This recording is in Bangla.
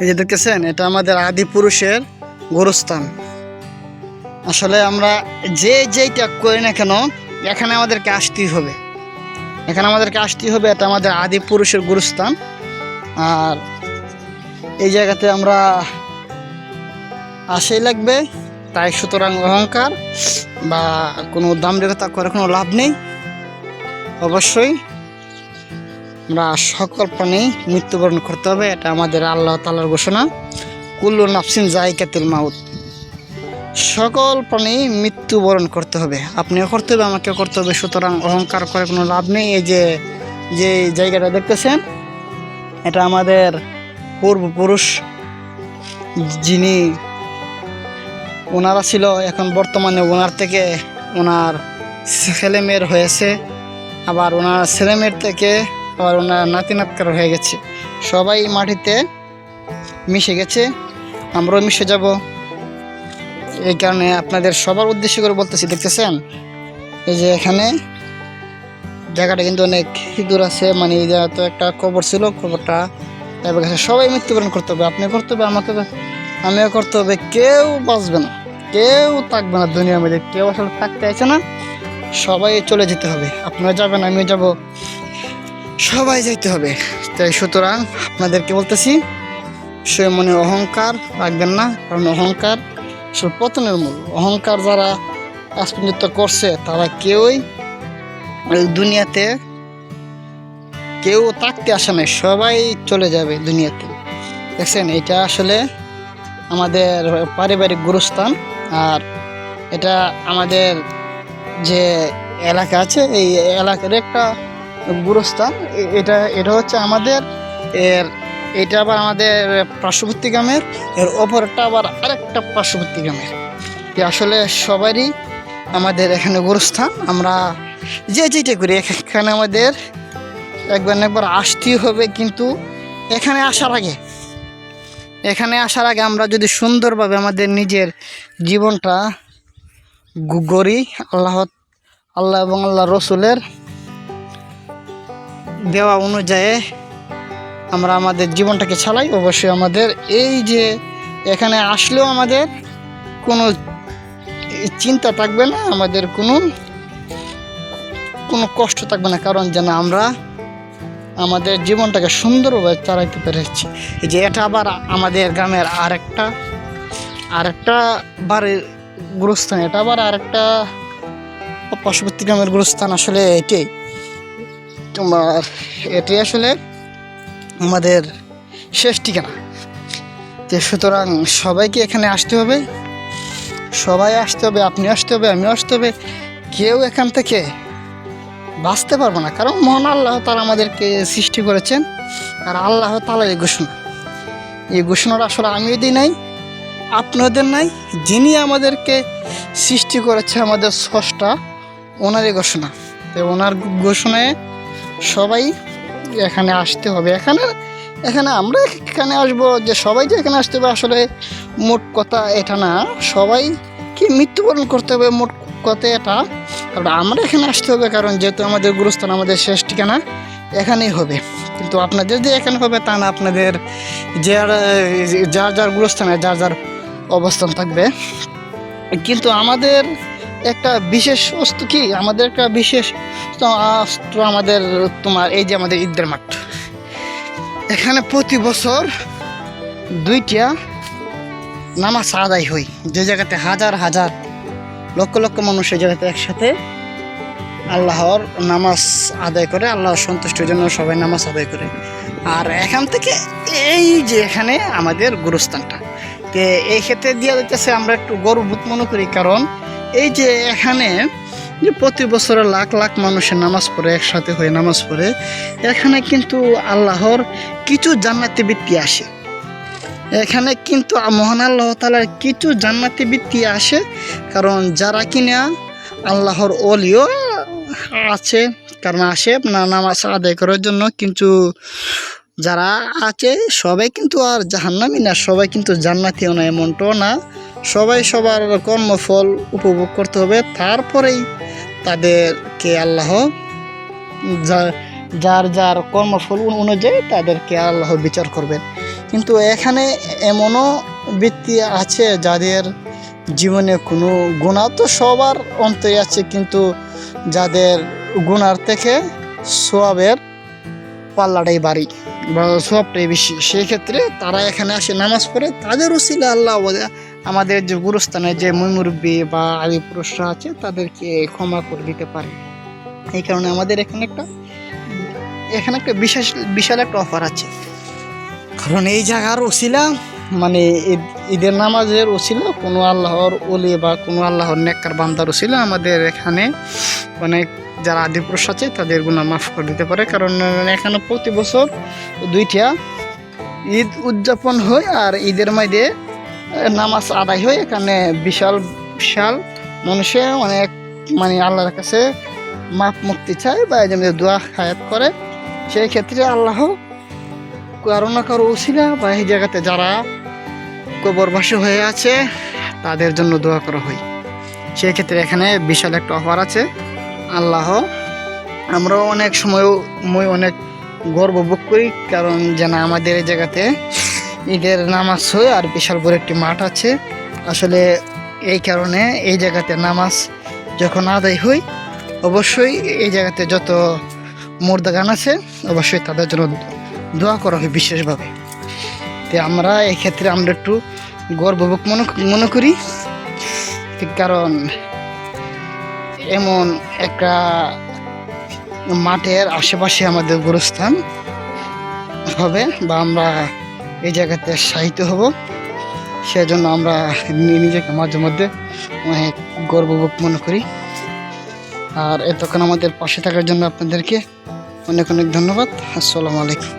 এই যে দেখতেছেন, এটা আমাদের আদি পুরুষের গোরস্থান। আসলে আমরা যে যেইটা করি না কেন, এখানে আমাদেরকে আসতেই হবে। এখানে আমাদেরকে আসতেই হবে, এটা আমাদের আদি পুরুষের গুরুস্থান। আর এই জায়গাতে আমরা আসেই লাগবে, তাই সুতরাং অহংকার বা কোনো দাম্ভিকতা করে কোনো লাভ নেই। অবশ্যই আমরা সকল প্রাণী মৃত্যুবরণ করতে হবে, এটা আমাদের আল্লাহ তালার ঘোষণা। কুল্লু নাফসিন জাইকাতুল মাউত। সকল প্রাণী মৃত্যুবরণ করতে হবে। আপনিও করতে হবে, আমাকেও করতে হবে, সুতরাং অহংকার করে কোনো লাভ নেই। এই যে যে জায়গাটা দেখতেছেন, এটা আমাদের পূর্বপুরুষ যিনি ওনারা ছিল, এখন বর্তমানে ওনার থেকে ওনার ছেলেমেয়ের হয়েছে। আবার ওনার ছেলেমেয়ের থেকে আবার ওনার নাতি নাতকার হয়ে গেছে। সবাই মাটিতে মিশে গেছে, আমরাও মিশে যাব। এই কারণে আপনাদের সবার উদ্দেশ্য করে বলতেছি, দেখতেছেন? এই যে এখানে জায়গাটা কিন্তু অনেক দূর আছে মানে এই তো একটা কবর ছিল, কবরটা এবার গেছে। সবাই মৃত্যুবরণ করতে হবে আপনি করতে হবে আমাকে আমিও করতে হবে, কেউ বাঁচবে না, কেউ থাকবে না দুনিয়ার মধ্যে, কেউ আসলে থাকতে আছে না, সবাই চলে যেতে হবে। আপনারা যাবেন, আমিও যাব। সবাই যাইতে হবে। তাই সুতরাং আপনাদেরকে বলতেছি, সে মনে অহংকার রাখবেন না, কারণ অহংকার আসলে পতনের মূল। অহংকার যারা আজ পর্যন্ত করছে, তারা কেউই দুনিয়াতে কেউ থাকতে আসে না সবাই চলে যাবে দুনিয়াতে। দেখছেন, এটা আসলে আমাদের পারিবারিক গুরুস্থান, আর এটা আমাদের যে এলাকা আছে, এই এলাকার একটা গুরুস্থান। এটা এটা হচ্ছে আমাদের, এর, এটা আবার আমাদের পার্শ্ববর্তী গ্রামের, এর ওপরটা আবার আরেকটা পার্শ্ববর্তী গ্রামের। আসলে সবারই আমাদের এখানে গুরুস্থান। আমরা যে যেটা করি এখানে আমাদের একবার একবার আসতেই হবে, কিন্তু এখানে আসার আগে, এখানে আসার আগে আমরা যদি সুন্দরভাবে আমাদের নিজের জীবনটা গড়ি, আল্লাহ আল্লাহ এবং আল্লাহ রসুলের দেওয়া অনুযায়ী আমরা আমাদের জীবনটাকে চালাই, অবশ্যই আমাদের এই যে এখানে আসলেও আমাদের কোনো চিন্তা থাকবে না, আমাদের কোনো কোনো কষ্ট থাকবে না, কারণ যেন আমরা আমাদের জীবনটাকে সুন্দরভাবে চালাইতে পেরেছি। যে এটা আবার আমাদের গ্রামের আরেকটা আরেকটা বাড়ির গুরুস্থান, এটা আবার আরেকটা পার্শ্ববর্তী গ্রামের গুরুস্থান, আসলে এটাই। তোমার এটি আসলে আমাদের শেষ ঠিকানা। যে সুতরাং সবাইকে এখানে আসতে হবে। সবাই আসতে হবে, আপনি আসতে হবে, আমিও আসতে হবে। কেউ এখান থেকে বাঁচতে পারব না, কারণ মহান আল্লাহ তালা আমাদেরকে সৃষ্টি করেছেন আর আল্লাহ তালা এই ঘোষণা। এই ঘোষণাটা আসলে আমিও দিই নাই আপনাদের নাই, যিনি আমাদেরকে সৃষ্টি করেছে আমাদের স্রষ্টা, ওনারই ঘোষণা। তো ওনার ঘোষণায় সবাই এখানে আসতে হবে। এখানে এখানে আমরা এখানে আসব যে সবাই যে এখানে আসতে হবে আসলে মোট কথা এটা না। সবাই কি মৃত্যুবরণ করতে হবে মোট কথা এটা। কারণ আমরা এখানে আসতে হবে কারণ যেহেতু আমাদের গুরুস্থান আমাদের শেষ ঠিকানা, এখানেই হবে। কিন্তু আপনাদের যে এখানে হবে তা না, আপনাদের যার যার যার গুরুস্থানে যার যার অবস্থান থাকবে। কিন্তু আমাদের একটা বিশেষ বস্তু কি? আমাদের একটা বিশেষ তো আমাদের তোমার, এই যে আমাদের ঈদের মাঠ। এখানে প্রতি বছর দুইটা নামাজ আদায় হই যে জায়গাতে হাজার হাজার লক্ষ লক্ষ মানুষ এই জায়গাতে একসাথে আল্লাহর নামাজ আদায় করে, আল্লাহর সন্তুষ্টির জন্য সবাই নামাজ আদায় করে। আর এখান থেকে এই যে এখানে আমাদের গুরুস্থানটা তো এই ক্ষেত্রে দিয়ে দিতেছে আমরা একটু গর্ববোধ মনে করি, কারণ এই যে এখানে যে প্রতি বছরে লাখ লাখ মানুষের নামাজ পড়ে, একসাথে হয়ে নামাজ পড়ে, এখানে কিন্তু আল্লাহর কিছু জান্নাতি বৃত্তি আসে। এখানে কিন্তু মহান আল্লাহ তালার কিছু জান্নাতি বৃত্তি আসে, কারণ যারা কিনা আল্লাহর অলিও আছে, কারণ আসে না নামাজ আদায় করার জন্য কিন্তু যারা আছে সবাই কিন্তু আর জাহান্নামি না, সবাই কিন্তু জান্নাতিও না, এমনটাও না। সবাই সবার কর্মফল উপভোগ করতে হবে। তারপরেই তাদেরকে আল্লাহ যার যার কর্মফল অনুযায়ী তাদেরকে আল্লাহ বিচার করবেন। কিন্তু এখানে এমনও ব্যক্তি আছে যাদের জীবনে কোনো গুণা তো সবার অন্তরে আছে, কিন্তু যাদের গুণার থেকে সোয়াবের পাল্লাটাই বাড়ি বা সোয়াবটাই বেশি। সেই ক্ষেত্রে তারা এখানে আসে, নামাজ পড়ে, তাদের উসিলে আল্লাহ আমাদের যে গুরুস্থানে যে মুরব্বী বা আদি পুরুষরা আছে তাদেরকে ক্ষমা করে দিতে পারে। এই কারণে আমাদের এখানে একটা এখানে একটা বিশেষ বিশাল একটা অফার আছে। কারণ এই জায়গার ওসিলা মানে ঈদ- ঈদের নামাজের ওসিলা কোনো আল্লাহর ওলি বা কোনো আল্লাহর নেককার বান্দার ওসিলা আমাদের এখানে অনেক যারা আদিপুরুষ আছে তাদের গুণা মাফ করে দিতে পারে। কারণ এখানে প্রতি বছর দুইটা ঈদ উদযাপন হয় আর ঈদের আহ, নামাজ আদায় হয় এখানে বিশাল বিশাল মানুষে অনেক মানে আল্লাহর কাছে মাপ মুক্তি চায় বা যেমন দোয়া খায়াত করে। সেই ক্ষেত্রে আল্লাহ কারও না কারও উসিলা বা এই জায়গাতে যারা কবরবাসী হয়ে আছে, তাদের জন্য দোয়া করা হয়। সেই ক্ষেত্রে এখানে বিশাল একটা অফার আছে। আল্লাহ আমরা অনেক সময় মই অনেক গর্ববোধ করি, কারণ যেন আমাদের এই জায়গাতে ঈদের নামাজ হয় আর বিশাল বড় একটি মাঠ আছে। আসলে এই কারণে এই জায়গাতে নামাজ যখন আদায় হয়, অবশ্যই এই জায়গাতে যত মুর্দাগান আছে, অবশ্যই তাদের জন্য দোয়া করা হয় বিশেষভাবে। তো আমরা এই ক্ষেত্রে আমরা একটু গর্ববোধ মনে মনে করি। কারণ এমন একটা মাঠের আশেপাশে আমাদের গুরুস্থান হবে বা আমরা এই জায়গাতে সাহিত্য হব। সেজন্য আমরা নিজেকে মাঝে মধ্যে অনেক গর্ববোধ মনে করি। আর এতক্ষণ আমাদের পাশে থাকার জন্য আপনাদেরকে অনেক অনেক ধন্যবাদ। আসসালামু আলাইকুম।